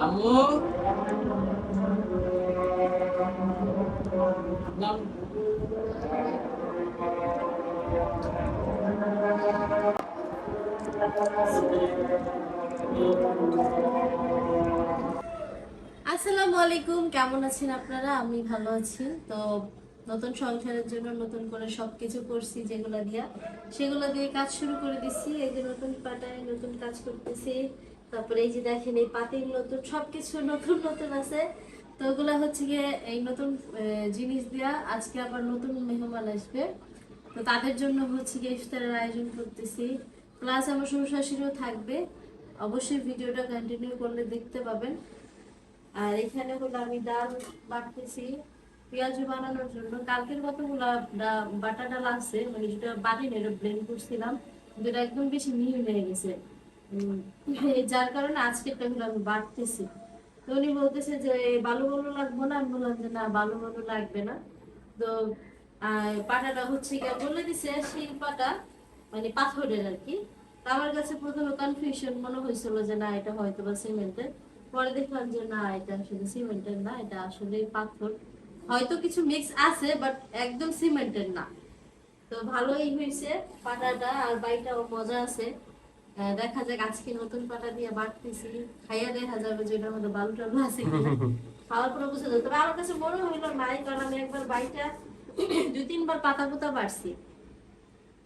আম্মু? আসসালামু আলাইকুম কেমন আছেন আপনারা? আমি ভালো আছি। তো নতুন সংসারের জন্য নতুন করে সব কিছু করছি যেগুলো দিয়া, সেগুলো দিয়ে কাজ শুরু করে দিচ্ছি এই যে নতুন পাটায় নতুন কাজ করতেছি। তারপরে এই যে দেখেন এই পাতিল নতুন, সবকিছু নতুন নতুন আছে। তো ওগুলা হচ্ছে গিয়ে এই নতুন জিনিস দিয়া আজকে আবার নতুন মেহমান আসবে। তো তাদের জন্য হচ্ছে গিয়ে ইফতারের আয়োজন করতেছি। প্লাস আমার শ্বশুর শাশুড়িও থাকবে। অবশ্যই ভিডিওটা কন্টিনিউ করলে দেখতে পাবেন। আর এখানে হলো আমি ডাল বাটতেছি। পেঁয়াজ বানানোর জন্য কালকের কতগুলো বাটা ডাল আছে মানে যেটা বাটি নেড়ে ব্লেন্ড করছিলাম, যেটা একদম বেশি মিহি হয়ে গেছে। যার কারণে আজকেরটা হলো আমি বাড়তেছি। তো উনি বলতেছে যে বালু বালু লাগবো না? আমি বললাম যে, না বালু বালু লাগবে না। তো পাটাটা হচ্ছে গিয়ে বলে দিছে, শিল পাটা মানে পাথরের আর কি। আমার কাছে প্রথমে কনফিউশন মনে হয়েছিল যে, না, এটা হয়তো বা সিমেন্টের পরে দেখলাম যে, না, এটা আসলে সিমেন্টের না, এটা আসলে পাথর। হয়তো কিছু মিক্স আছে বাট একদম সিমেন্টের না। তো ভালোই হয়েছে পাটাটা আর বাইটাও মজা আছে। দেখা যাক আজকে নতুন পাটা দিয়ে বাটতেছি খাইয়া দেখা যাবে যে এটার মধ্যে বালু টালু আছে খাওয়ার পরে বুঝে যাবে। তবে আমার কাছে মনে হইল নাই কারণ আমি একবার বাইটা দুই তিনবার পাতা পোতা বাড়ছি।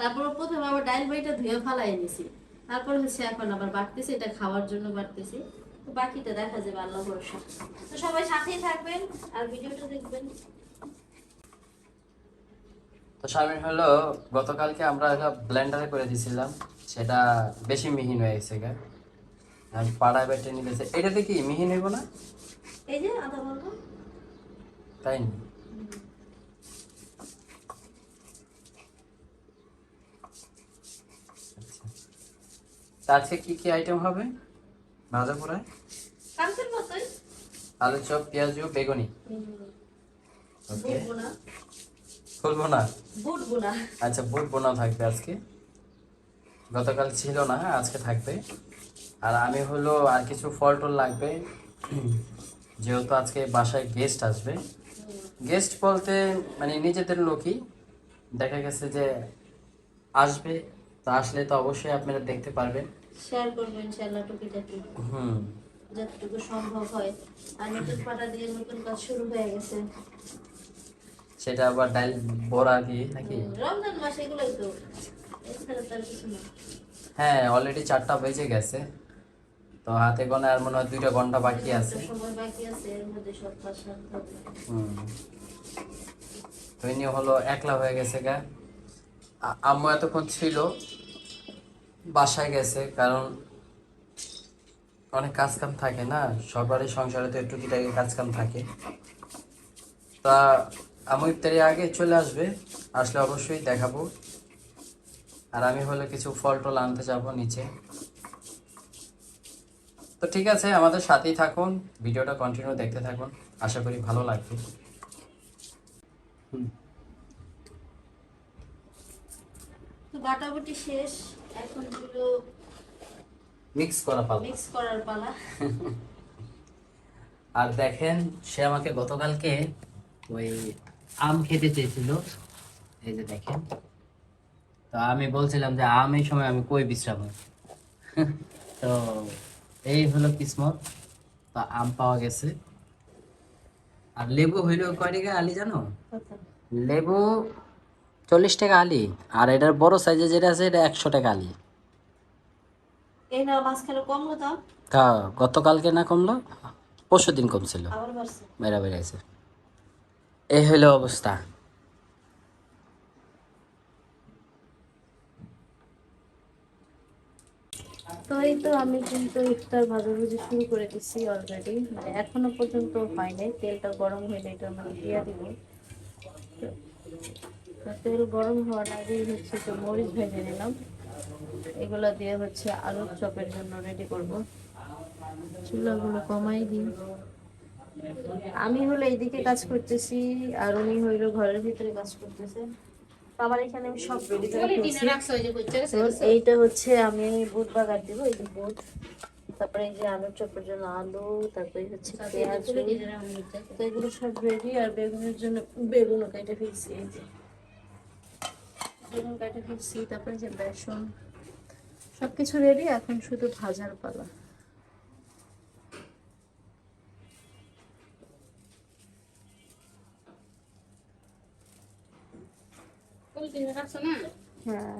তারপর প্রথমে আবার ডাইল বাইটা ধুয়ে ফালাই নিছি। তারপর হচ্ছে এখন আবার বাড়তেছি এটা খাওয়ার জন্য বাড়তেছি। বাকিটা দেখা যাবে আল্লাহ ভরসা। তো সবাই সাথেই থাকবেন আর ভিডিওটা দেখবেন। তো হলো গতকালকে আমরা ব্লেন্ডারে করে দিয়েছিলাম সেটা বেশি মিহিন হয়ে গেছে গা। পাড়ায় বেটে নিতেছে। এটাতে কি মিহিন হইব না? এই যে আদা বলব তাই না? আচ্ছা। আজকে কি কি আইটেম হবে? ভাজা পোড়ায় আলু চপ পেঁয়াজ বেগুনি। ওকে বুট বোনা না। বুট বোনা আচ্ছা বুট বোনা থাকবে আজকে। গতকাল ছিল না আজকে থাকবে। আর আমি হলো আর কিছু ফল টল লাগবে। যেহেতু আজকে বাসায় গেস্ট আসবে। গেস্ট বলতে মানে নিজেদের লোকই। দেখা গেছে যে আসবে। তো আসলে তো অবশ্যই আপনারা দেখতে পারবেন। শেয়ার করব ইনশাআল্লাহ টুকিটাকি হুম। যতটুকু সম্ভব হয়। আর নতুন পাটা দিয়ে নতুন কাজ শুরু হয়ে গেছে। সেটা আবার ডাল বড়া দিয়ে নাকি? রমজান মাস এগুলোই তো। এছাড়া তার কিছু না। হ্যাঁ অলরেডি চারটা বেজে গেছে। তো হাতে গোনা আর মনে হয় দুইটা ঘণ্টা বাকি আছে। তো ইনি হলো একলা হয়ে গেছে গা। আম্মু এতক্ষণ ছিল বাসায় গেছে কারণ অনেক কাজ কাম থাকে না? সবারই সংসারে তো একটু টুকিটাকি কাজ কাম থাকে। তা আম্মু ইফতারি আগে চলে আসবে আসলে অবশ্যই দেখাবো। আর আমি হলে কিছু ফল টল আনতে যাব নিচে। তো ঠিক আছে আমাদের সাথেই থাকুন ভিডিওটা কন্টিনিউ দেখতে থাকুন আশা করি ভালো লাগবে। তো বাটাবাটি শেষ এখন হলো মিক্স করা পাল। মিক্স করার পালা। আর দেখেন সে আমাকে গতকালকে ওই আম খেতে চেয়েছিল। এই যে দেখেন। তো আমি বলছিলাম যে আম এই সময় আমি কই বিশ্রাম? তো এই হলো কিসমত। তো আম পাওয়া গেছে। আর লেবু হইল কয় টাকা আলি জানো? লেবু চল্লিশ টাকা আলি। আর এটার বড় সাইজে যেটা আছে এটা একশো টাকা আলি। এই না মাঝখানে কমলো দাম তা গতকালকে না কমলো? পরশু দিন কমছিল। বেড়া বেড়াইছে এই হইল অবস্থা। তো এই তো আমি কিন্তু ইফতার ভাজাভুজি শুরু করে দিচ্ছি অলরেডি মানে এখনও পর্যন্ত হয় নাই। তেলটা গরম হইলে এটা মানে দিয়ে দিব। তেল গরম হওয়ার আগেই হচ্ছে তো মরিচ ভেজে নিলাম। এগুলো দিয়ে হচ্ছে আলুর চপের জন্য রেডি করব। চুলাগুলো কমাই দিই। আমি হলো এইদিকে কাজ করতেছি আর উনি হইল ঘরের ভিতরে কাজ করতেছে। আমার এখানে আমি সব রেডি করে এইটা হচ্ছে আমি বুট বাগার দিব এই যে বুট। তারপরে এই যে আলুর চপের জন্য আলু তারপরে হচ্ছে পেঁয়াজ। বলে দিনে রাখো বুঝতে তো এগুলো সব রেডি আর বেগুনের জন্য বেগুনও কেটে ফেলছি এই যে। বেগুন কেটে ফেলছি তারপরে যে বেসন সবকিছু রেডি এখন শুধু ভাজার পালা। হ্যাঁ।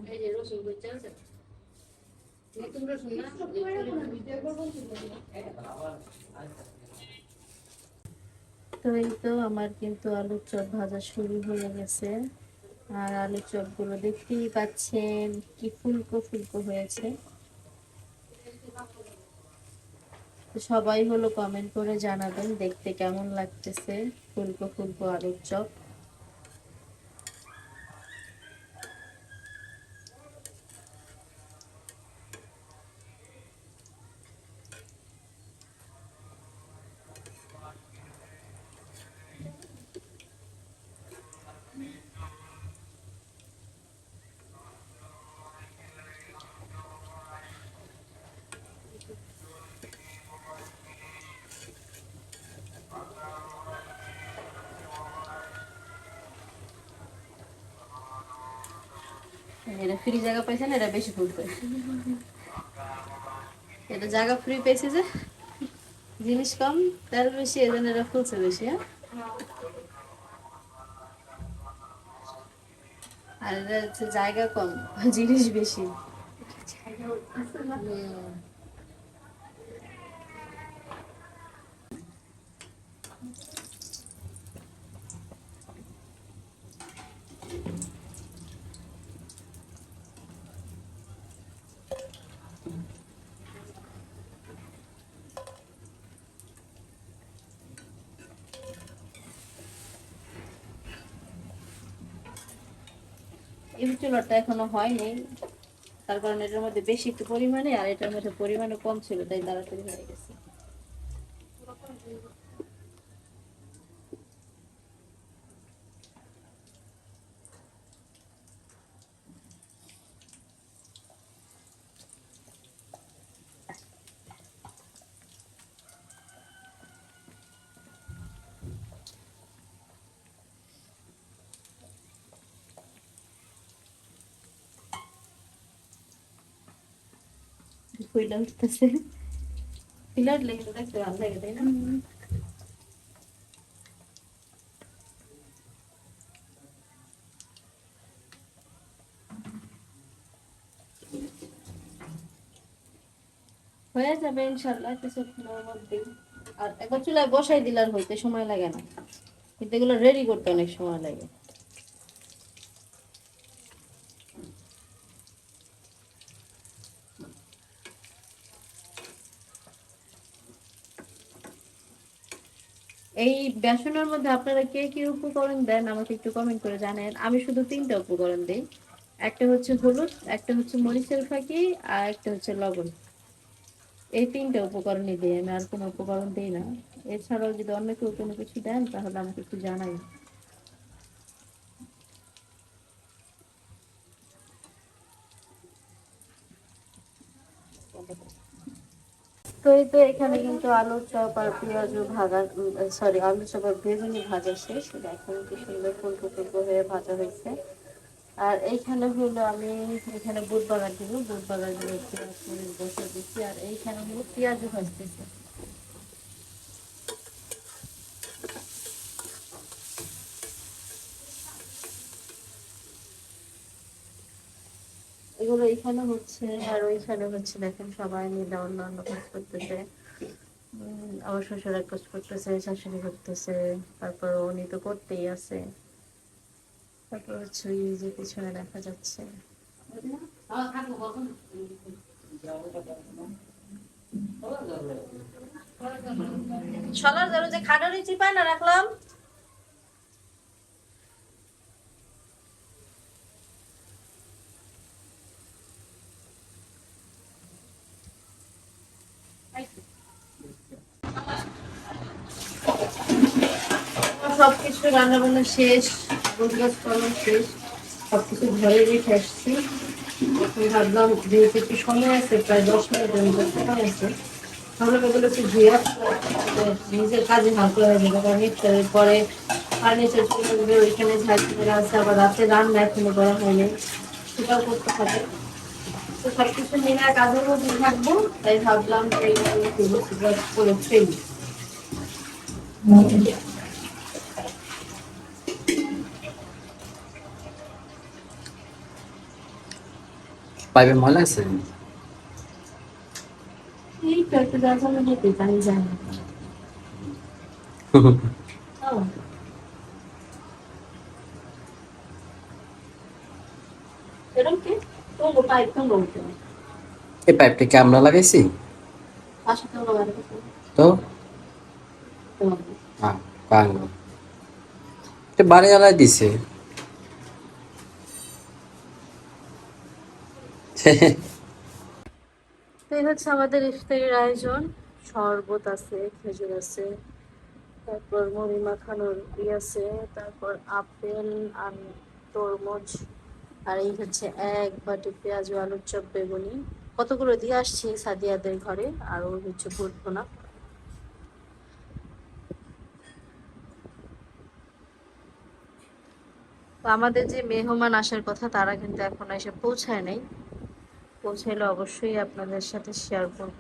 তো এই তো আমার কিন্তু আলুর চপ ভাজা শুরু হয়ে গেছে। আর আলুর চপগুলো দেখতেই পাচ্ছেন কি ফুলকো ফুলকো হয়েছে। সবাই হলো কমেন্ট করে জানাবেন দেখতে কেমন লাগতেছে ফুলকো ফুলকো আলুর চপ। এটা ফ্রি জায়গা পাইছে না এটা বেশি ফুলবে এটা জায়গা ফ্রি পেয়েছে যে, জিনিস কম তার বেশি, এজন্য এটা ফুলছে বেশি হ্যাঁ? আর এটা হচ্ছে জায়গা কম, জিনিস বেশি। চুলাটা এখনও হয়নি। তার কারণে এটার মধ্যে বেশি একটু পরিমাণে, আর এটার মধ্যে পরিমাণও কম ছিল, তাই তাড়াতাড়ি হয়ে গেছে। হয়ে যাবে ইনশাল্লাহ কিছুক্ষণের আর একবার চুলায় বসাই দিলে আর হইতে সময় লাগে না কিন্তু এগুলো রেডি করতে অনেক সময় লাগে এই বেসনের মধ্যে আপনারা কে কি উপকরণ দেন, আমাকে একটু কমেন্ট করে জানেন। আমি শুধু তিনটা উপকরণ দিই। একটা হচ্ছে হলুদ, একটা হচ্ছে মরিচের ফাঁকি, আর একটা হচ্ছে লবণ। এই তিনটা উপকরণই দিই, আমি আর কোনো উপকরণ দিই না। এছাড়াও যদি অন্য কেউ কোনো কিছু দেন, তাহলে আমাকে একটু জানাই তো এই তো এখানে কিন্তু আলু চপ আর পেঁয়াজ ভাজা সরি আলু চপ আর বেগুনি ভাজা শেষ। এখন কি সুন্দর ফুলকো ফুলকো হয়ে ভাজা হয়েছে। আর এইখানে হলো আমি, এখানে বুট বাগান দিব বুট বাগান দিয়ে বসে দিচ্ছি। আর এইখানে হলো পেঁয়াজও ভাজতেছে। এগুলো এইখানে হচ্ছে, আর ওইখানে হচ্ছে দেখেন সবাই মিলে অন্যান্য কাজ করতেছে। আমার শ্বশুর এক কাজ করতেছে, শাশুড়ি করতেছে, তারপর উনি তো করতেই আছে। তারপর হচ্ছে ওই যে পিছনে দেখা যাচ্ছে। সলার ধরো যে খাটারি চিপায় না, রাখলাম। সবকিছু রান্না বান্না শেষ গোছগাছ করানো শেষ, সবকিছু ঘরে রেখে আসছি। ভাবলাম যেহেতু একটু সময় আছে, প্রায় দশ মিনিটের মতো সময় আছে একটু নিজের কাজে হালকা হয়ে যাবে কারণ ইফতারের পরে ফার্নিচার চলে ওইখানে ঝাড়তে আছে, আবার রাতে রান্না এখনও করা হয়নি। সেটাও করতে হবে। তো সব কিছু মিলে মধ্যে থাকব, তাই ভাবলাম যে করে ফেলি। পাইপে ময়লা আছে? এই। এরকম কি? তো পাইপ তো বলতে এই পাইপটা কি আমরা লাগাইছি? তো বাড়ি আলাই দিছে। এই হচ্ছে আমাদের আয়োজন। শরবত আছে, খেজুর আছে, তারপর মুড়ি মাখানোর ই আছে, তারপর আপেল আর তরমুজ, আর এই হচ্ছে এক বাটি পেঁয়াজ ও আলুর চপ বেগুনি। কতগুলো দিয়ে আসছি সাদিয়াদের ঘরে, আর ওই হচ্ছে বুটবো না। আমাদের যে মেহমান আসার কথা, তারা কিন্তু এখন এসে পৌঁছায় নাই। পৌঁছাইলে অবশ্যই আপনাদের সাথে শেয়ার করব।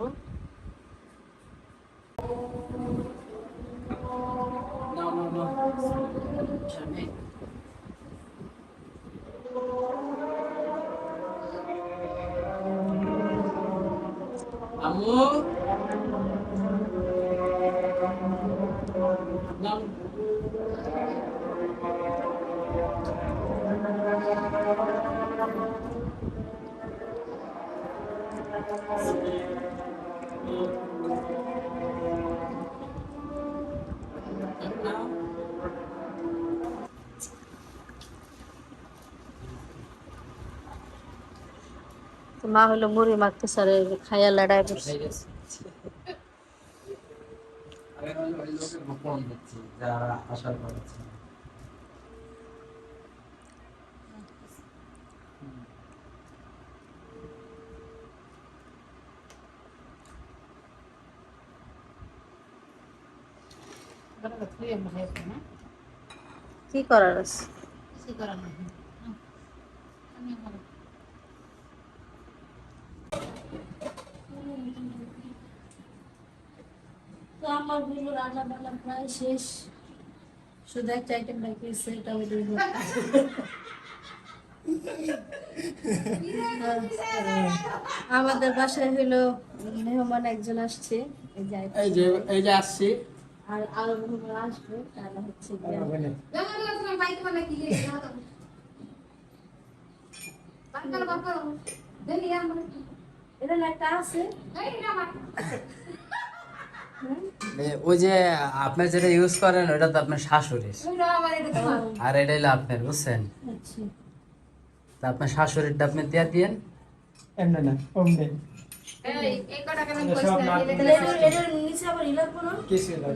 মা হলো মুড়ি মাখতে স্যারে খাইয়া লড়াই করছে। যারা আসার করেছে কি করার আমার হলো রান্না বান্না প্রায় শেষ। শুধু একটা আইটেম বাকি আছে এটা হলো আমাদের বাসায় হলো মেহমান একজন আসছে। এই যে এই যে এই যে আসছি। আর আরও মেহমান আসবে তাহলে হচ্ছে এটা একটা আছে। ওই যে আপনি যেটা ইউজ করেন ওটা তো আপনার শাশুড়ির। আর এটা হলো আপনার বুঝছেন? আচ্ছা। তা আপনার শাশুড়িরটা আপনি দিয়ে দিয়েন। এমনি না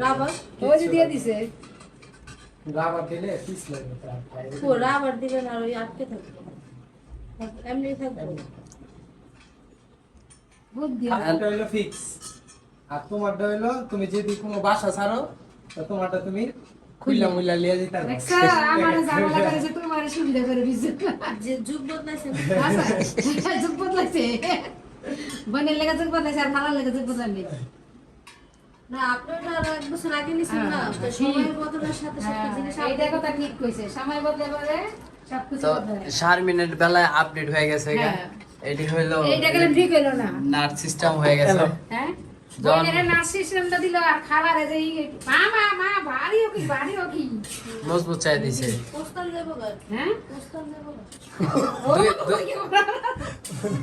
রাবার? দিলে আর ওই আটকে থাকবে। এমনি থাকবে। ফিক্স আর তোমারটা হইল তুমি যদি কোনো বাসা ছাড়ো তো তোমারটা তুমি খুইলা মুইলা লিয়ে যেতে পারবে। যে যুগ বদলাইছে। বনের লেগে যোগ বদলাইছে আর লেগে যোগ না আপনারা আরও এক বছর আগে নিছেন না? তো সময়ের বদলের সাথে সাথে জিনিস এইটা কথা ঠিক কইছে। সময় বদলে বদলে তো শারমিনের বেলায় আপডেট হয়ে গেছে। হ্যাঁ। এটি হইল এইটা গেলে ঠিক হইল না। নার্স সিস্টেম হয়ে গেছে। হ্যাঁ? মজবুত চাই দিছে।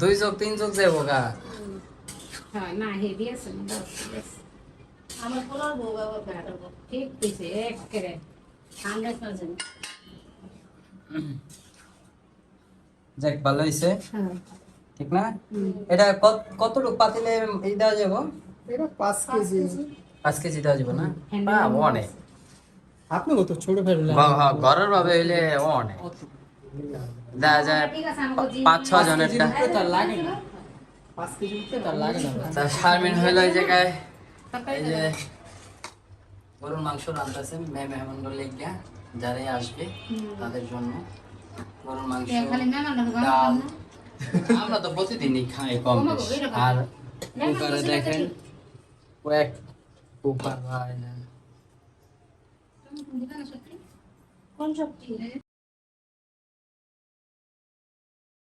দুই চোখ তিন চোখ যাব গা। না হেভি আছে। আমার পোলার বউ ঠিক কইছে একেবারে। হান্ড্রেড পার্সেন্ট যাক ভালো হয়েছে ঠিক না? এটা কত কতটুকু পাতিলে এই দেওয়া যাব এটা পাঁচ কেজি। পাঁচ কেজি দেওয়া যাব না? হ্যাঁ, অনেক। আপনি কত ছোট ফেললে বা- হ্যাঁ, ঘরের ভাবে হইলে অনেক। দেখা যায় ঠিক আছে আমাকে দিন। পাঁচ ছ জনেরটা। তার লাগে না। পাঁচ কেজি উঠতে তার লাগে না। তা শারমিন হইল এই জায়গায়। এই যে গরুর মাংস রান্তাছে মেয়ে মেহমান লেগিয়া যারাই আসবে তাদের জন্য গরুর মাংস আমার তো প্রতিদিনই খাই কম। আর দেখেন Uè, pupa Buongiorno a tutti.